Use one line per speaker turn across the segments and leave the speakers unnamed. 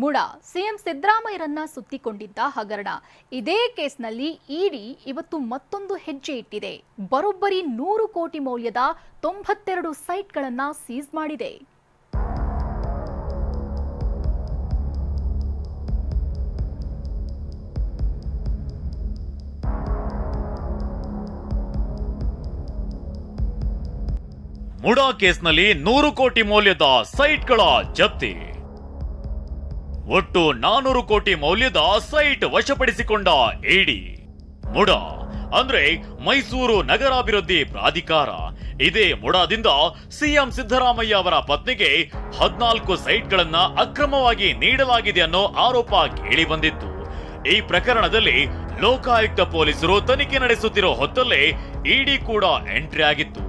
MUDA. CM ಸಿದ್ದರಾಮಯ್ಯರನ್ನ ಸುತ್ತಿಕೊಂಡಿದ್ದ ಹಗರಣ. ಇದೇ ಕೇಸ್ನಲ್ಲಿ ಇಡಿ ಇವತ್ತು ಮತ್ತೊಂದು ಹೆಜ್ಜೆ ಇಟ್ಟಿದೆ. ಬರೋಬ್ಬರಿ ನೂರು ಕೋಟಿ ಮೌಲ್ಯದ ತೊಂಬತ್ತೆರಡು ಸೈಟ್ಗಳನ್ನ ಸೀಸ್ ಮಾಡಿದೆ.
ಮುಡಾ ಕೇಸ್ನಲ್ಲಿ ನೂರು ಕೋಟಿ ಮೌಲ್ಯದ ಸೈಟ್ಗಳ ಜಪ್ತಿ. ಒಟ್ಟು ನಾನೂರು ಕೋಟಿ ಮೌಲ್ಯದ ಸೈಟ್ ವಶಪಡಿಸಿಕೊಂಡ ಇಡಿ. ಮುಡ, ಅಂದ್ರೆ ಮೈಸೂರು ನಗರಾಭಿವೃದ್ಧಿ ಪ್ರಾಧಿಕಾರ. ಇದೇ ಮುಡಾದಿಂದ ಸಿಎಂ ಸಿದ್ದರಾಮಯ್ಯ ಅವರ ಪತ್ನಿಗೆ ಹದ್ನಾಲ್ಕು ಸೈಟ್ಗಳನ್ನ ಅಕ್ರಮವಾಗಿ ನೀಡಲಾಗಿದೆ ಅನ್ನೋ ಆರೋಪ ಕೇಳಿ ಬಂದಿತ್ತು ಈ ಪ್ರಕರಣದಲ್ಲಿ ಲೋಕಾಯುಕ್ತ ಪೊಲೀಸರು ತನಿಖೆ ನಡೆಸುತ್ತಿರೋ ಹೊತ್ತಲ್ಲೇ ಇಡಿ ಕೂಡ ಎಂಟ್ರಿ ಆಗಿತ್ತು.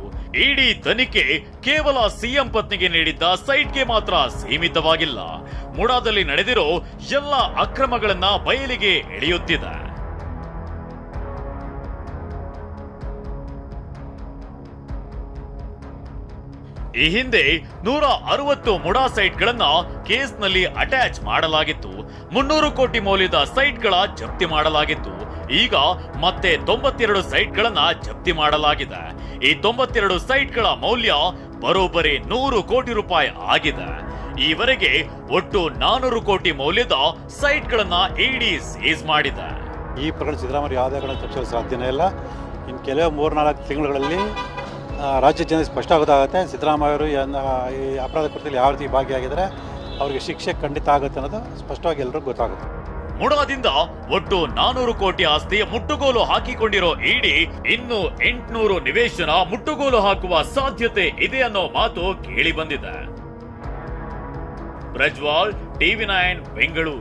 ಇಡಿ ತನಿಖೆ ಕೇವಲ ಸಿಎಂ ಪತ್ನಿಗೆ ನೀಡಿದ್ದ ಸೈಟ್ಗೆ ಮಾತ್ರ ಸೀಮಿತವಾಗಿಲ್ಲ. ಮುಡಾದಲ್ಲಿ ನಡೆದಿರೋ ಎಲ್ಲ ಅಕ್ರಮಗಳನ್ನ ಬಯಲಿಗೆ ಎಳೆಯುತ್ತಿದೆ. ಈ ಹಿಂದೆ ನೂರ ಅರವತ್ತು ಮುಡಾ ಸೈಟ್ಗಳನ್ನ ಕೇಸ್ನಲ್ಲಿ ಅಟ್ಯಾಚ್ ಮಾಡಲಾಗಿತ್ತು. ಮುನ್ನೂರು ಕೋಟಿ ಮೌಲ್ಯದ ಸೈಟ್ಗಳ ಜಪ್ತಿ ಮಾಡಲಾಗಿತ್ತು. ಈಗ ಮತ್ತೆ ತೊಂಬತ್ತೆರಡು ಸೈಟ್ಗಳನ್ನ ಜಪ್ತಿ ಮಾಡಲಾಗಿದೆ. ಈ ತೊಂಬತ್ತೆರಡು ಸೈಟ್ಗಳ ಮೌಲ್ಯ ಬರೋಬ್ಬರಿ ನೂರು ಕೋಟಿ ರೂಪಾಯಿ ಆಗಿದೆ. ಈವರೆಗೆ ಒಟ್ಟು ನಾನೂರು ಕೋಟಿ ಮೌಲ್ಯದ ಸೈಟ್ಗಳನ್ನ ಇಡಿ ಸೀಸ್ ಮಾಡಿದೆ.
ಈ ಪ್ರಕರಣ ಸಿದ್ದರಾಮಯ್ಯ ಯಾವುದೇ ಕಾರಣ ತಪ್ಪಿಸಲು ಸಾಧ್ಯನೇ ಇಲ್ಲ. ಇನ್ನು ಕೆಲವೇ ಮೂರ್ನಾಲ್ಕು ತಿಂಗಳುಗಳಲ್ಲಿ ರಾಜ್ಯ ಜನ ಸ್ಪಷ್ಟ ಆಗೋದಾಗುತ್ತೆ. ಸಿದ್ದರಾಮಯ್ಯವರು ಈ ಅಪರಾಧ ಕೃತ್ಯದಲ್ಲಿ ಯಾವ ರೀತಿ ಭಾಗಿಯಾಗಿದ್ದಾರೆ ಅವರಿಗೆ ಶಿಕ್ಷೆ ಖಂಡಿತ ಆಗುತ್ತೆ ಅನ್ನೋದು ಸ್ಪಷ್ಟವಾಗಿ ಎಲ್ಲರಿಗೂ ಗೊತ್ತಾಗುತ್ತೆ.
ಮುಡಾದಿಂದ ಒಟ್ಟು ನಾನೂರು ಕೋಟಿ ಆಸ್ತಿಯ ಮುಟ್ಟುಗೋಲು ಹಾಕಿಕೊಂಡಿರೋ ಇಡಿ ಇನ್ನು ಎಂಟುನೂರು ನಿವೇಶನ ಮುಟ್ಟುಗೋಲು ಹಾಕುವ ಸಾಧ್ಯತೆ ಇದೆ ಅನ್ನೋ ಮಾತು ಕೇಳಿ ಬಂದಿದೆ. ಪ್ರಜ್ವಾಲ್ ಟಿವಿ ನೈನ್ ಬೆಂಗಳೂರು